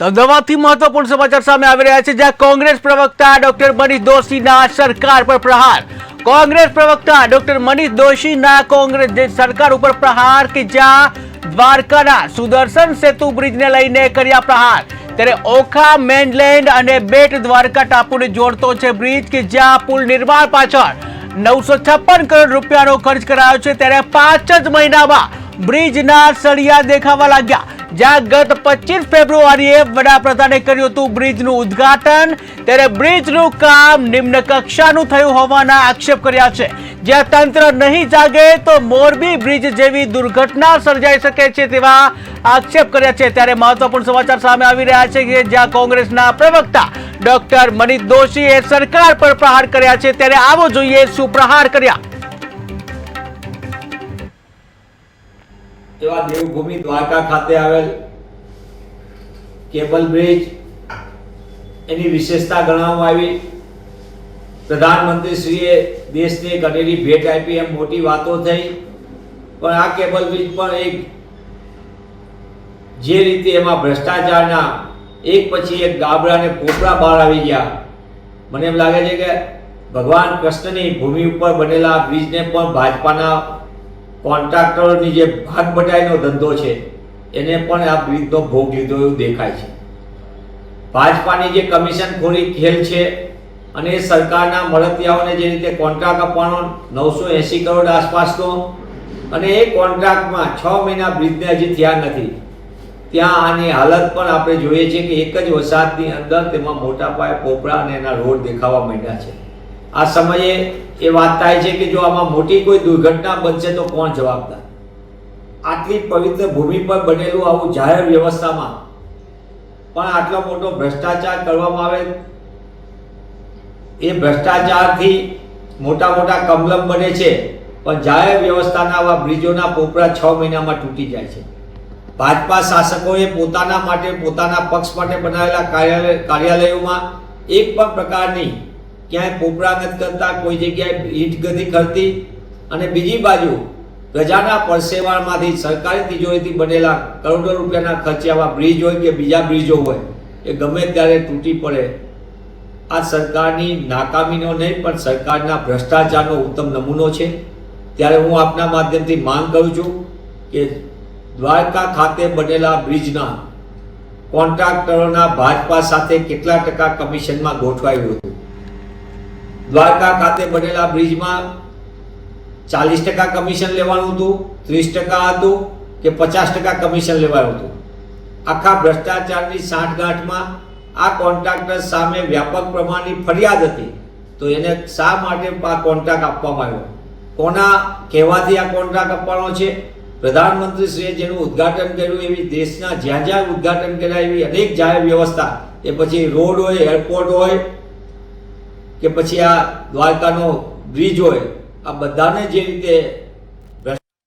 અમદાવાદથી મહત્વપૂર્ણ સમાચાર સામે આવી રહ્યા છે, જ્યાં કોંગ્રેસ પ્રવક્તા ડોક્ટર મનીષ દોશીના સરકાર પર પ્રહાર. કોંગ્રેસ પ્રવક્તા ડોક્ટર મનીષ દોશીના કોંગ્રેસ સરકાર ઉપર પ્રહાર કે જ્યાં દ્વારકાના સુદર્શન સેતુ બ્રિજને લઈને કર્યા પ્રહાર. ત્યારે ઓખા, મેનલેન્ડ અને બેટ દ્વારકા ટાપુને જોડતો છે બ્રિજ કે જ્યાં પુલ નિર્માણ પાછળ નવસો છપ્પન કરોડ રૂપિયાનો ખર્ચ કરાયો છે. ત્યારે પાંચ જ મહિનામાં બ્રિજના સળિયા દેખાવા લાગ્યા. જ્યાં ગત પચીસ ફેબ્રુઆરીએ વડાપ્રધાને કર્યું હતું બ્રિજનું ઉદ્ઘાટન. ત્યારે બ્રિજનું કામ નિમ્ન કક્ષાનું થયું હોવાના આક્ષેપ કર્યા છે. જ્યાં તંત્ર નહીં જાગે તો મોરબી બ્રિજ જેવી દુર્ઘટના સર્જાઈ શકે છે તેવા આક્ષેપ કર્યા છે. ત્યારે મહત્વપૂર્ણ સમાચાર સામે આવી રહ્યા છે કે જ્યાં કોંગ્રેસના પ્રવક્તા ડોક્ટર મનીષ દોશીએ સરકાર પર પ્રહાર કર્યા છે. ત્યારે આવો જોઈએ શું પ્રહાર કર્યા. એવા દેવભૂમિ દ્વારકા ખાતે આવેલ કેબલ બ્રિજ, એની વિશેષતા ગણવામાં આવી. પ્રધાનમંત્રીશ્રીએ દેશને ઘટેલી ભેટ આપી, એમ મોટી વાતો થઈ. પણ આ કેબલ બ્રિજ પણ એક જે રીતે એમાં ભ્રષ્ટાચારના, એક પછી એક ગાબડા અને પોપડા બહાર આવી ગયા. મને એમ લાગે છે કે ભગવાન કૃષ્ણની ભૂમિ ઉપર બનેલા બ્રિજને પણ ભાજપાના કોન્ટ્રાક્ટરોની જે ભાગ બટાઈનો ધંધો છે, એને પણ આ બ્રિજનો ભોગ લીધો એવું દેખાય છે. ભાજપાની જે કમિશન ખોરી ખેલ છે અને સરકારના મળતિયાઓને જે રીતે કોન્ટ્રાક્ટ આપવાનો નવસો એંસી કરોડ આસપાસનો અને એ કોન્ટ્રાક્ટમાં છ મહિના બ્રિજને હજી થયા નથી. ત્યાં આની હાલત પણ આપણે જોઈએ છીએ કે એક જ વરસાદની અંદર તેમાં મોટા પાયે પોપડા અને એના રોડ દેખાવા માંડ્યા છે. આ સમયે એ વાત થાય છે કે જો આમાં મોટી કોઈ દુર્ઘટના બનશે તો કોણ જવાબદાર? આટલી પવિત્ર ભૂમિ પર બનેલું આવું જાહેર વ્યવસ્થામાં પણ આટલો મોટો ભ્રષ્ટાચાર કરવામાં આવે, એ ભ્રષ્ટાચારથી મોટા મોટા કમલમ બને છે, પણ જાહેર વ્યવસ્થાના આવા બ્રિજોના પોપડા છ મહિનામાં તૂટી જાય છે. ભાજપા શાસકોએ પોતાના માટે, પોતાના પક્ષ માટે બનાવેલા કાર્યાલય, કાર્યાલયોમાં એક પણ પ્રકારની ક્યાંય પોપડા નથી કરતા, કોઈ જગ્યાએ ઈટ ગતિ કરતી. અને બીજી બાજુ પ્રજાના પરસેવામાંથી સરકારી તિજોરીથી બનેલા કરોડો રૂપિયાના ખર્ચે આવા બ્રિજ હોય કે બીજા બ્રિજો હોય, એ ગમે ત્યારે તૂટી પડે. આ સરકારની નાકામીનો નહીં, પણ સરકારના ભ્રષ્ટાચારનો ઉત્તમ નમૂનો છે. ત્યારે હું આપના માધ્યમથી માંગ કરું છું કે દ્વારકા ખાતે બનેલા બ્રિજના કોન્ટ્રાક્ટરોના ભાજપા સાથે કેટલા ટકા કમિશનમાં ગોઠવાયું હતું? દ્વારકા ખાતે બનેલા બ્રિજમાં ચાલીસ ટકા કમિશન લેવાનું હતું, ત્રીસ ટકા હતું કે પચાસ ટકા કમિશન લેવાનું હતું. આખા ભ્રષ્ટાચારની સાંઠગાંઠમાં આ કોન્ટ્રાક્ટર સામે વ્યાપક પ્રમાણની ફરિયાદ હતી. તો એને શા માટે આ કોન્ટ્રાક્ટ આપવામાં આવ્યો? કોના કહેવાથી આ કોન્ટ્રાક્ટ આપવાનો છે? પ્રધાનમંત્રીશ્રીએ જેનું ઉદ્ઘાટન કર્યું, એવી દેશના જ્યાં જ્યાં ઉદ્ઘાટન કર્યા એવી અનેક જાહેર વ્યવસ્થા. એ પછી રોડ હોય, એરપોર્ટ હોય કે પછી આ દ્વારકાનો બ્રિજ હોય આ બધાને જે રીતે